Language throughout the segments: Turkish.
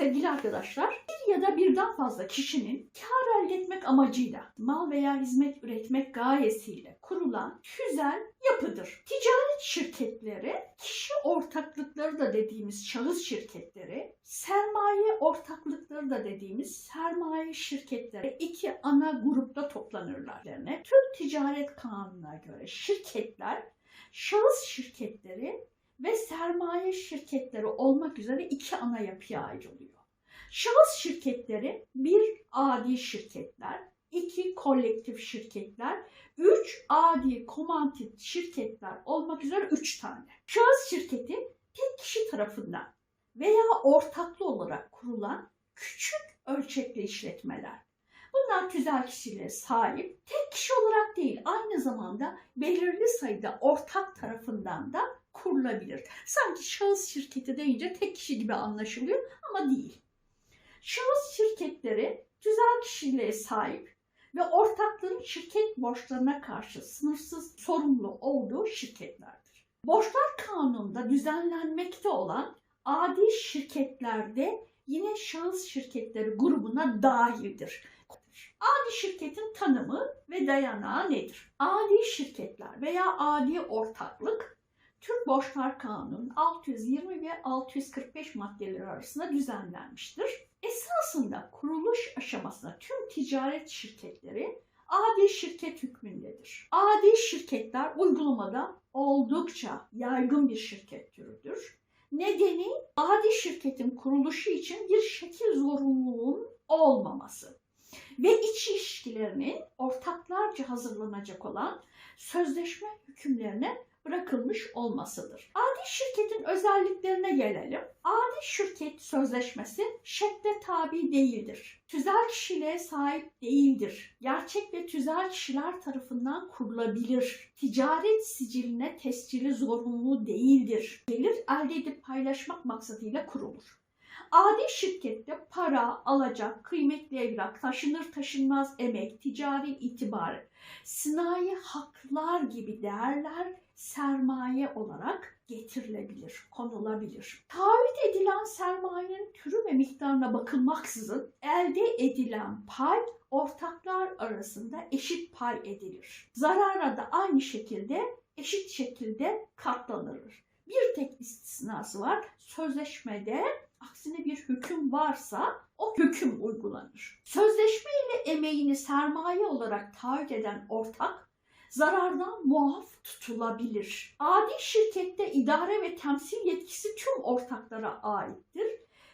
Sevgili arkadaşlar, bir ya da birden fazla kişinin kar elde etmek amacıyla mal veya hizmet üretmek gayesiyle kurulan tüzel yapıdır. Ticaret şirketleri, kişi ortaklıkları da dediğimiz şahıs şirketleri, sermaye ortaklıkları da dediğimiz sermaye şirketleri iki ana grupta toplanırlar. Yani Türk Ticaret Kanunu'na göre şirketler, şahıs şirketleri ve sermaye şirketleri olmak üzere iki ana yapıya ayrılıyor. Şahıs şirketleri bir adi şirketler, iki kolektif şirketler, üç adi komantit şirketler olmak üzere üç tane. Şahıs şirketi tek kişi tarafından veya ortaklı olarak kurulan küçük ölçekli işletmeler. Bunlar tüzel kişiliğe sahip, tek kişi olarak değil aynı zamanda belirli sayıda ortak tarafından da kurulabilir. Sanki şahıs şirketi deyince tek kişi gibi anlaşılıyor ama değil. Şahıs şirketleri tüzel kişiliğe sahip ve ortakların şirket borçlarına karşı sınırsız sorumlu olduğu şirketlerdir. Borçlar kanununda düzenlenmekte olan adi şirketlerde yine şahıs şirketleri grubuna dahildir. Adi şirketin tanımı ve dayanağı nedir? Adi şirketler veya adi ortaklık Türk Borçlar Kanunu 620 ve 645 maddeleri arasında düzenlenmiştir. Esasında kuruluş aşamasında tüm ticaret şirketleri adi şirket hükmündedir. Adi şirketler uygulamada oldukça yaygın bir şirket türüdür. Nedeni adi şirketin kuruluşu için bir şekil zorunluluğun olmaması ve iç ilişkilerinin ortaklarca hazırlanacak olan sözleşme hükümlerine bırakılmış olmasıdır. Adi şirketin özelliklerine gelelim. Adi şirket sözleşmesi şekle tabi değildir. Tüzel kişiliğe sahip değildir. Gerçek ve tüzel kişiler tarafından kurulabilir. Ticaret siciline tescili zorunlu değildir. Gelir elde edip paylaşmak maksadıyla kurulur. Adi şirkette para, alacak, kıymetli evrak, taşınır taşınmaz emek, ticari itibar, sinayi haklar gibi değerler sermaye olarak getirilebilir, konulabilir. Taahhüt edilen sermayenin türü ve miktarına bakılmaksızın elde edilen pay ortaklar arasında eşit pay edilir. Zarara da aynı şekilde eşit şekilde katlanır. Bir tek istisnası var. Sözleşmede aksine bir hüküm varsa o hüküm uygulanır. Sözleşme ile emeğini sermaye olarak taahhüt eden ortak zarardan muaf tutulabilir. Adi şirkette idare ve temsil yetkisi tüm ortaklara aittir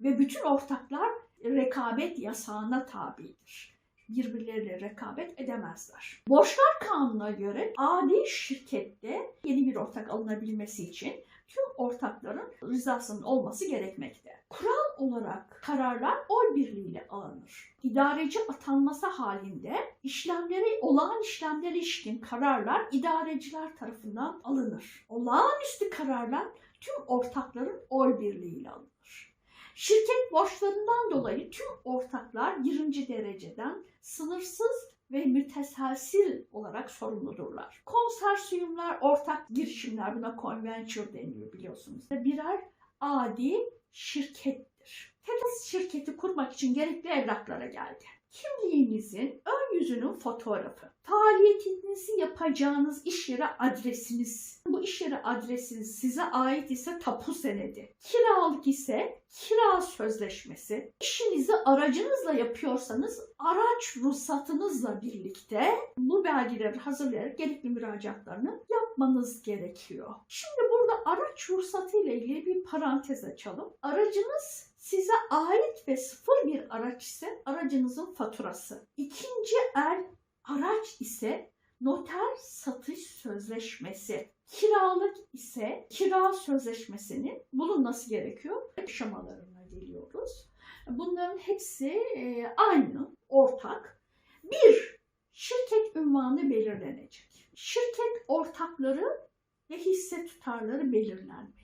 ve bütün ortaklar rekabet yasağına tabidir. Birbirleriyle rekabet edemezler. Borçlar kanununa göre adi şirkette yeni bir ortak alınabilmesi için tüm ortakların rızasının olması gerekmekte. Kural olarak kararlar oy birliğiyle alınır. İdareci atanması halinde işlemleri, olağan işlemlere ilişkin kararlar idareciler tarafından alınır. Olağanüstü kararlar tüm ortakların oy birliğiyle alınır. Şirket borçlarından dolayı tüm ortaklar birinci dereceden sınırsız ve müteselsil olarak sorumludurlar. Konsorsiyumlar, ortak girişimler buna conventure deniyor biliyorsunuz. Birer adi şirkettir. TEDAS şirketi kurmak için gerekli evraklara geldi. Kimliğinizin ön yüzünün fotoğrafı, faaliyetinizi yapacağınız iş yeri adresiniz, bu iş yeri adresiniz size ait ise tapu senedi, kiralık ise kira sözleşmesi, işinizi aracınızla yapıyorsanız araç ruhsatınızla birlikte bu belgeleri hazırlayarak gerekli müracaatlarını yapmanız gerekiyor. Şimdi burada araç ruhsatı ile ilgili bir parantez açalım. Aracınız size ait ve sıfır bir araç ise aracınızın faturası. İkinci el araç ise noter satış sözleşmesi. Kiralık ise kira sözleşmesinin bulunması gerekiyor. Aşamalarına geliyoruz. Bunların hepsi e, aynı, ortak. Bir, şirket ünvanı belirlenecek. Şirket ortakları ve hisse tutarları belirlenmeli.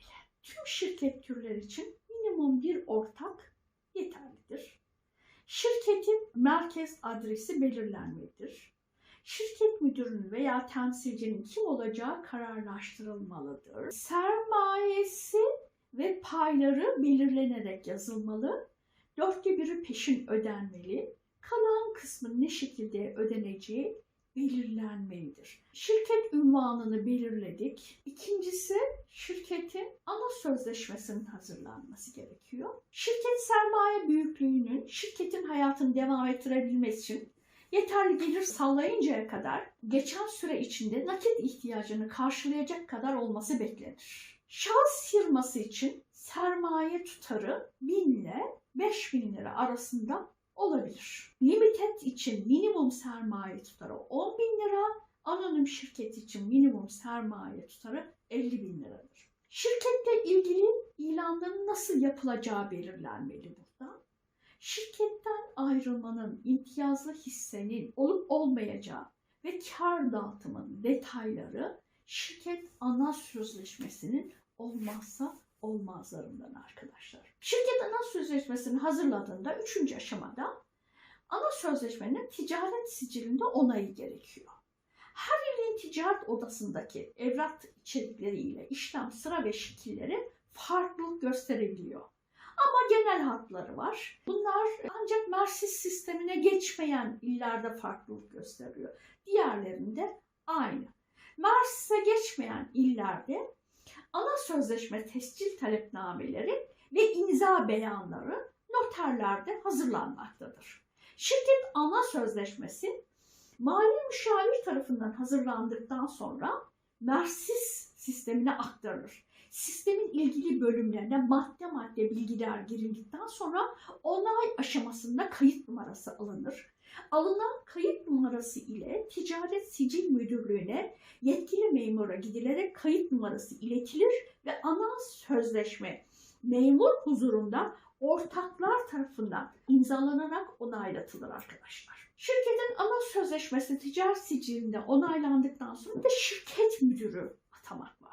Tüm şirket türleri için minimum bir ortak yeterlidir. Şirketin merkez adresi belirlenmelidir. Şirket müdürünün veya temsilcinin kim olacağı kararlaştırılmalıdır. Sermayesi ve payları belirlenerek yazılmalı. dörtte biri peşin ödenmeli. Kalan kısmın ne şekilde ödeneceği belirlenmelidir. Şirket ünvanını belirledik. İkincisi şirketin ana sözleşmesinin hazırlanması gerekiyor. Şirket sermaye büyüklüğünün şirketin hayatını devam ettirebilmesi için yeterli gelir sağlayıncaya kadar geçen süre içinde nakit ihtiyacını karşılayacak kadar olması beklenir. Şahıs firması için sermaye tutarı 1000 ile 5000 lira arasında olabilir. Limited için minimum sermaye tutarı 10 bin lira, anonim şirket için minimum sermaye tutarı 50 bin liradır. Şirketle ilgili ilanların nasıl yapılacağı belirlenmeli burada. Şirketten ayrılmanın imtiyazlı hissenin olup olmayacağı ve kar dağıtımının detayları şirket ana sözleşmesinin olmazsa olmazlarından arkadaşlar. Şirket ana sözleşmesini hazırladığında üçüncü aşamada ana sözleşmenin ticaret sicilinde onayı gerekiyor. Her ilin ticaret odasındaki evrak içerikleriyle işlem sıra ve şekilleri farklılık gösterebiliyor. Ama genel hatları var. Bunlar ancak Mersis sistemine geçmeyen illerde farklılık gösteriyor. Diğerlerinde aynı. Mersis'e geçmeyen illerde ana sözleşme tescil talepnameleri ve imza beyanları noterlerde hazırlanmaktadır. Şirket ana sözleşmesi mali müşavir tarafından hazırlandıktan sonra Mersis sistemine aktarılır. Sistemin ilgili bölümlerine madde madde bilgiler girildikten sonra onay aşamasında kayıt numarası alınır. Alınan kayıt numarası ile Ticaret Sicil Müdürlüğü'ne yetkili memura gidilerek kayıt numarası iletilir ve ana sözleşme memur huzurunda ortaklar tarafından imzalanarak onaylatılır arkadaşlar. Şirketin ana sözleşmesi ticaret sicilinde onaylandıktan sonra da şirket müdürü atamak.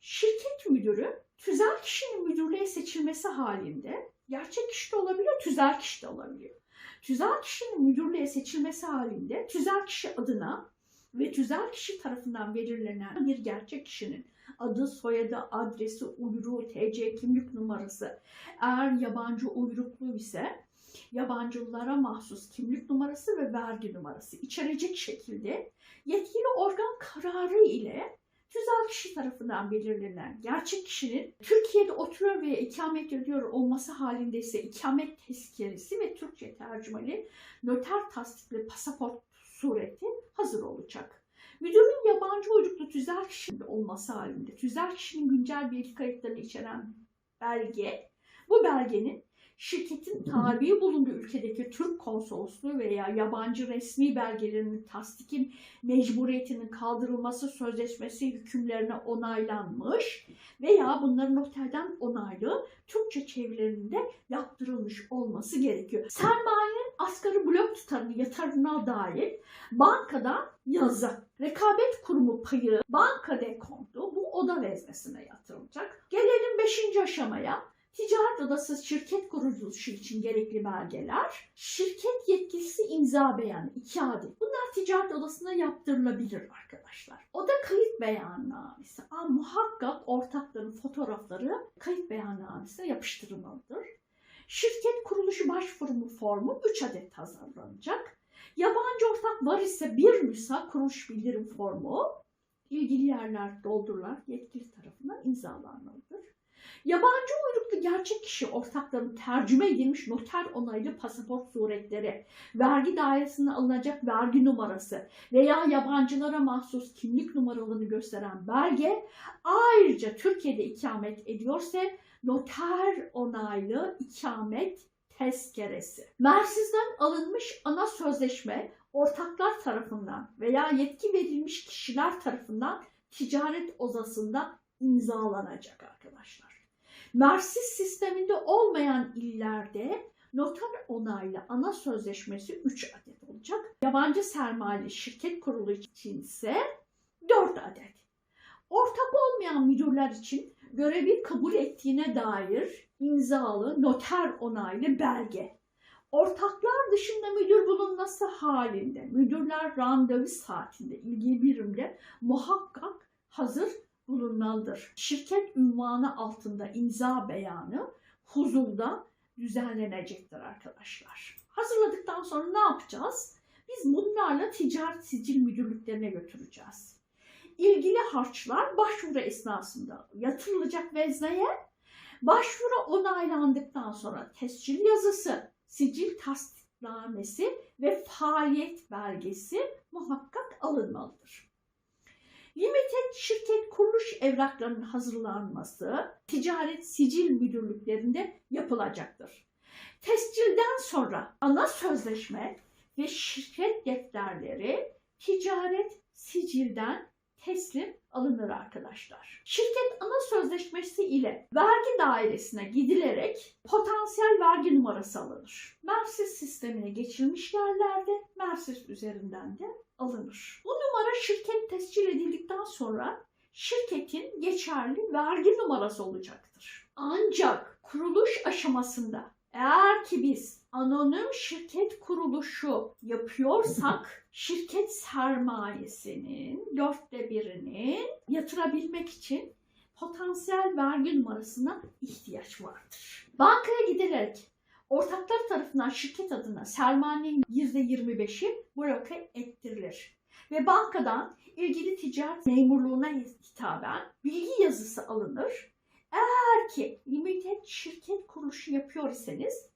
Şirket müdürü tüzel kişinin müdürlüğe seçilmesi halinde gerçek kişi de olabiliyor, tüzel kişi de olabiliyor. Tüzel kişinin müdürlüğe seçilmesi halinde tüzel kişi adına ve tüzel kişi tarafından belirlenen bir gerçek kişinin adı, soyadı, adresi, uyruğu, TC kimlik numarası, eğer yabancı uyruklu ise yabancılara mahsus kimlik numarası ve vergi numarası içerecek şekilde yetkili organ kararı ile tüzel kişi tarafından belirlenen gerçek kişinin Türkiye'de oturuyor veya ikamet ediyor olması halinde ise ikamet tezkeresi ve Türkçe tercümeli noter tasdikli pasaport sureti hazır olacak. Müdürün yabancı uyruklu tüzel kişinin olması halinde tüzel kişinin güncel bilgi kayıtlarını içeren belge, bu belgenin şirketin tabi bulunduğu ülkedeki Türk konsolosluğu veya yabancı resmi belgelerinin tasdikin mecburiyetinin kaldırılması sözleşmesi hükümlerine onaylanmış veya bunların noterden onaylı Türkçe çevirilerinde yaptırılmış olması gerekiyor. Sermayenin asgari blok tutarını yatırımına dair bankadan yazı, rekabet kurumu payı, banka dekontu bu oda veznesine yatırılacak. Gelelim 5. aşamaya. Ticaret odası şirket kuruluşu için gerekli belgeler, şirket yetkilisi imza beyanı, iki adet. Bunlar ticaret odasına yaptırılabilir arkadaşlar. Oda kayıt beyannamesi. Ama muhakkak ortakların fotoğrafları kayıt beyannamesine yapıştırılmalıdır. Şirket kuruluşu başvuru formu 3 adet hazırlanacak. Yabancı ortak var ise bir müsa kuruluş bildirim formu ilgili yerler doldurular yetkili tarafından imzalanmalıdır. Yabancı uyruklu gerçek kişi ortakların tercüme edilmiş noter onaylı pasaport suretleri, vergi dairesine alınacak vergi numarası veya yabancılara mahsus kimlik numaralarını gösteren belge ayrıca Türkiye'de ikamet ediyorsa noter onaylı ikamet tezkeresi. Mersiz'den alınmış ana sözleşme ortaklar tarafından veya yetki verilmiş kişiler tarafından ticaret odasında imzalanacak arkadaşlar. Mersiz sisteminde olmayan illerde noter onaylı ana sözleşmesi 3 adet olacak. Yabancı sermayeli şirket kurulu için ise 4 adet. Ortak olmayan müdürler için görevi kabul ettiğine dair imzalı noter onaylı belge. Ortaklar dışında müdür bulunması halinde müdürler randevu saatinde ilgili birimde muhakkak hazır bulunmalıdır. Şirket ünvanı altında imza beyanı huzurda düzenlenecektir arkadaşlar. Hazırladıktan sonra ne yapacağız? Biz bunlarla ticaret sicil müdürlüklerine götüreceğiz. İlgili harçlar başvuru esnasında yatırılacak vezneye, başvuru onaylandıktan sonra tescil yazısı, sicil tasdiknamesi ve faaliyet belgesi muhakkak alınmalıdır. Limited şirket kuruluş evraklarının hazırlanması ticaret sicil müdürlüklerinde yapılacaktır. Tescilden sonra ana sözleşme ve şirket defterleri ticaret sicilden teslim alınır arkadaşlar. Şirket ana sözleşmesi ile vergi dairesine gidilerek potansiyel vergi numarası alınır. Mersis sistemine geçilmiş yerlerde Mersis üzerinden de alınır. Bu numara şirket tescil edildikten sonra şirketin geçerli vergi numarası olacaktır. Ancak kuruluş aşamasında eğer ki biz anonim şirket kuruluşu yapıyorsak şirket sermayesinin dörtte birini yatırabilmek için potansiyel vergi numarasına ihtiyaç vardır. Bankaya giderek ortaklar tarafından şirket adına sermayenin %25'i bloke ettirilir. Ve bankadan ilgili ticaret memurluğuna hitaben bilgi yazısı alınır. Eğer ki limited şirket kuruluşu yapıyor iseniz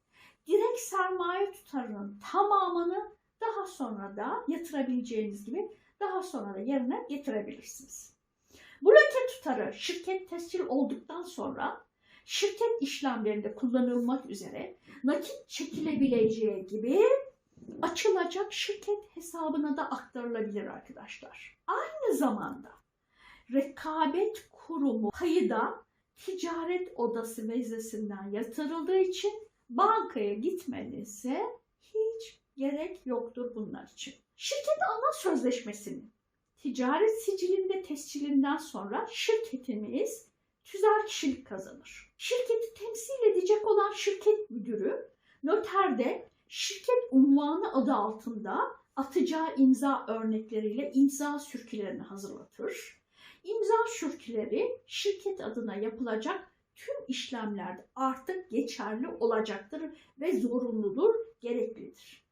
direkt sermaye tutarının tamamını daha sonra da yatırabileceğiniz gibi daha sonra da yerine getirebilirsiniz. Bloke tutarı şirket tescil olduktan sonra şirket işlemlerinde kullanılmak üzere nakit çekilebileceği gibi açılacak şirket hesabına da aktarılabilir arkadaşlar. Aynı zamanda rekabet kurumu payı ticaret odası vezesinden yatırıldığı için bankaya gitmenize hiç gerek yoktur bunlar için. Şirket ana sözleşmesinin ticaret sicilinde tescilinden sonra şirketimiz tüzel kişilik kazanır. Şirketi temsil edecek olan şirket müdürü noterde şirket unvanı adı altında atacağı imza örnekleriyle imza sürkülerini hazırlatır. İmza sürküleri şirket adına yapılacak tüm işlemlerde artık geçerli olacaktır ve zorunludur, gereklidir.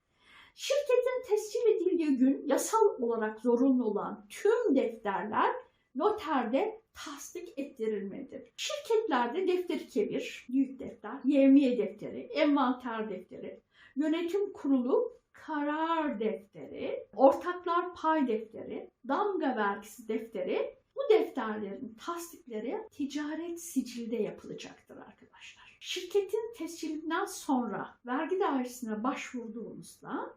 Şirketin tescil edildiği gün yasal olarak zorunlu olan tüm defterler noterde tasdik ettirilmelidir. Şirketlerde defteri kebir, büyük defter, yevmiye defteri, envanter defteri, yönetim kurulu karar defteri, ortaklar pay defteri, damga vergisi defteri bu defterlerin tasdikleri ticaret sicilde yapılacaktır arkadaşlar. Şirketin tescilinden sonra vergi dairesine başvurduğumuzda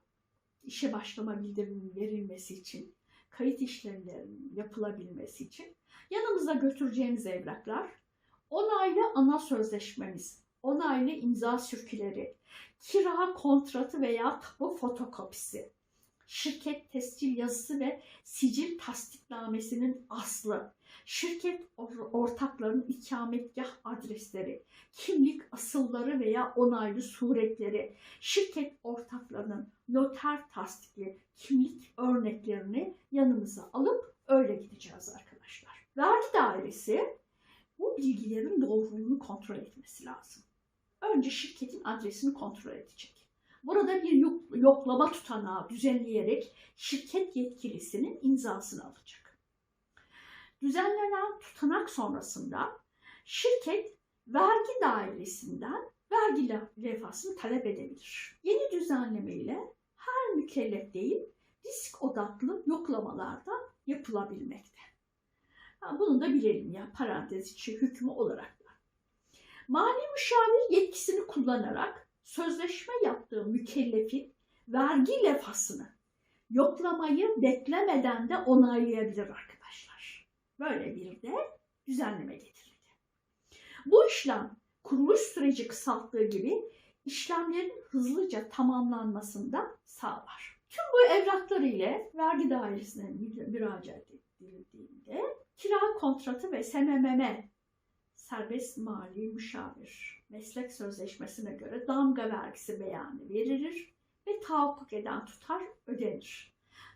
işe başlama bildiriminin verilmesi için, kayıt işlemlerinin yapılabilmesi için yanımıza götüreceğimiz evraklar onaylı ana sözleşmemiz, onaylı imza sürküleri, kira kontratı veya tapu fotokopisi, şirket tescil yazısı ve sicil tasdiknamesinin aslı, şirket or- ortaklarının ikametgah adresleri, kimlik asılları veya onaylı suretleri, şirket ortaklarının noter tasdikli kimlik örneklerini yanımıza alıp öyle gideceğiz arkadaşlar. Vergi dairesi bu bilgilerin doğruluğunu kontrol etmesi lazım. Önce şirketin adresini kontrol edecek. Burada bir yok- yoklama tutanağı düzenleyerek şirket yetkilisinin imzasını alacak. Düzenlenen tutanak sonrasında şirket vergi dairesinden vergi le- levhasını talep edebilir. Yeni düzenleme ile her mükellef değil risk odaklı yoklamalarda yapılabilmekte. Ha, bunu da bilelim ya parantez içi hükmü olarak da. Mali müşavir yetkisini kullanarak sözleşme yaptığı mükellefin vergi levhasını yoklamayı beklemeden de onaylayabilir arkadaşlar. Böyle bir de düzenleme getirildi. Bu işlem kuruluş süreci kısalttığı gibi işlemlerin hızlıca tamamlanmasında sağlar. Tüm bu evraklar ile vergi dairesine mü- müracaat edildiğinde kira kontratı ve SMMM serbest mali müşavir meslek sözleşmesine göre damga vergisi beyanı verilir ve tahakkuk eden tutar ödenir.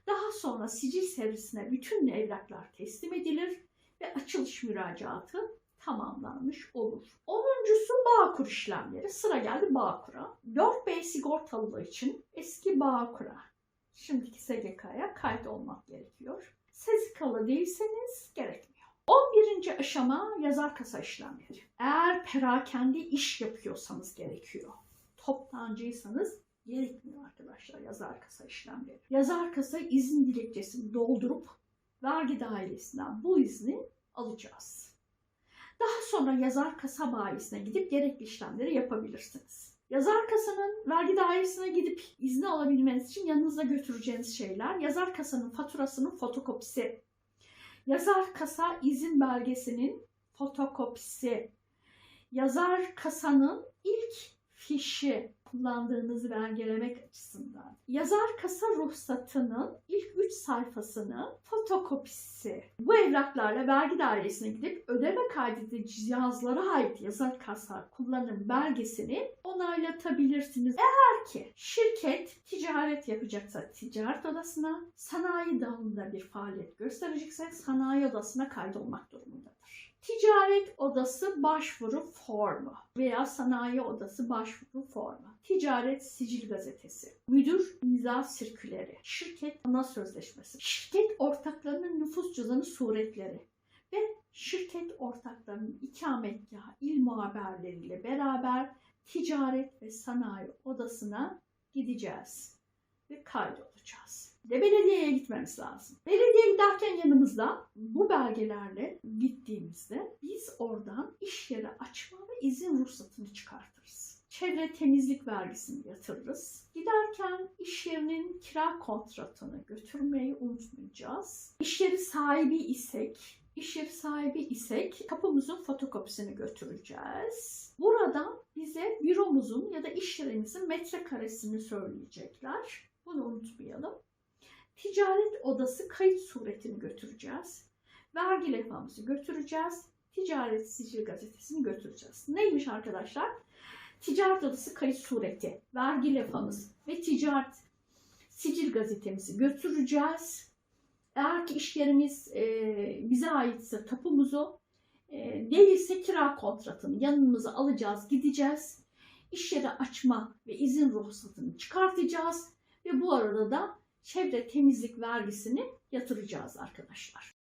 Daha sonra sicil servisine bütün evraklar teslim edilir ve açılış müracaatı tamamlanmış olur. Onuncusu Bağkur işlemleri. Sıra geldi Bağkur'a. 4B sigortalı için eski Bağkur'a, şimdiki SGK'ya kayıt olmak gerekiyor. SGK'lı değilseniz gerekmiyor. 11. aşama yazar kasa işlemleri. Eğer perakende iş yapıyorsanız gerekiyor. Toptancıysanız gerekmiyor arkadaşlar yazar kasa işlemleri. Yazar kasa izin dilekçesini doldurup vergi dairesinden bu izni alacağız. Daha sonra yazar kasa bayisine gidip gerekli işlemleri yapabilirsiniz. Yazar kasanın vergi dairesine gidip izni alabilmeniz için yanınızda götüreceğiniz şeyler yazar kasanın faturasının fotokopisi, yazar kasa izin belgesinin fotokopisi, yazar kasanın ilk fişi kullandığınızı belgelemek açısından. Yazar kasa ruhsatının ilk 3 sayfasının fotokopisi. Bu evraklarla vergi dairesine gidip ödeme kaydedici cihazlara ait yazar kasa kullanım belgesini onaylatabilirsiniz. Eğer ki şirket ticaret yapacaksa ticaret odasına, sanayi dalında bir faaliyet gösterecekse sanayi odasına kaydolmak durumundadır. Ticaret odası başvuru formu veya sanayi odası başvuru formu. Ticaret sicil gazetesi. Müdür imza sirküleri. Şirket ana sözleşmesi. Şirket ortaklarının nüfus cüzdanı suretleri. Ve şirket ortaklarının ikametgahı il muhaberleriyle beraber ticaret ve sanayi odasına gideceğiz ve kaydolacağız. De belediyeye gitmemiz lazım. Belediye giderken yanımızda bu belgelerle gittiğimizde biz oradan iş yeri açma ve izin ruhsatını çıkartırız. Çevre temizlik vergisini yatırırız. Giderken iş yerinin kira kontratını götürmeyi unutmayacağız. İş yeri sahibi isek, iş yeri sahibi isek kapımızın fotokopisini götüreceğiz. Buradan bize büromuzun ya da iş yerimizin metrekaresini söyleyecekler. Bunu unutmayalım. Ticaret odası kayıt suretini götüreceğiz. Vergi levhamızı götüreceğiz. Ticaret sicil gazetesini götüreceğiz. Neymiş arkadaşlar? Ticaret odası kayıt sureti, vergi levhamız ve ticaret sicil gazetemizi götüreceğiz. Eğer ki iş yerimiz e, bize aitse tapumuzu, e, değilse kira kontratını yanımıza alacağız, gideceğiz. İş yeri açma ve izin ruhsatını çıkartacağız ve bu arada da çevre temizlik vergisini yatıracağız arkadaşlar.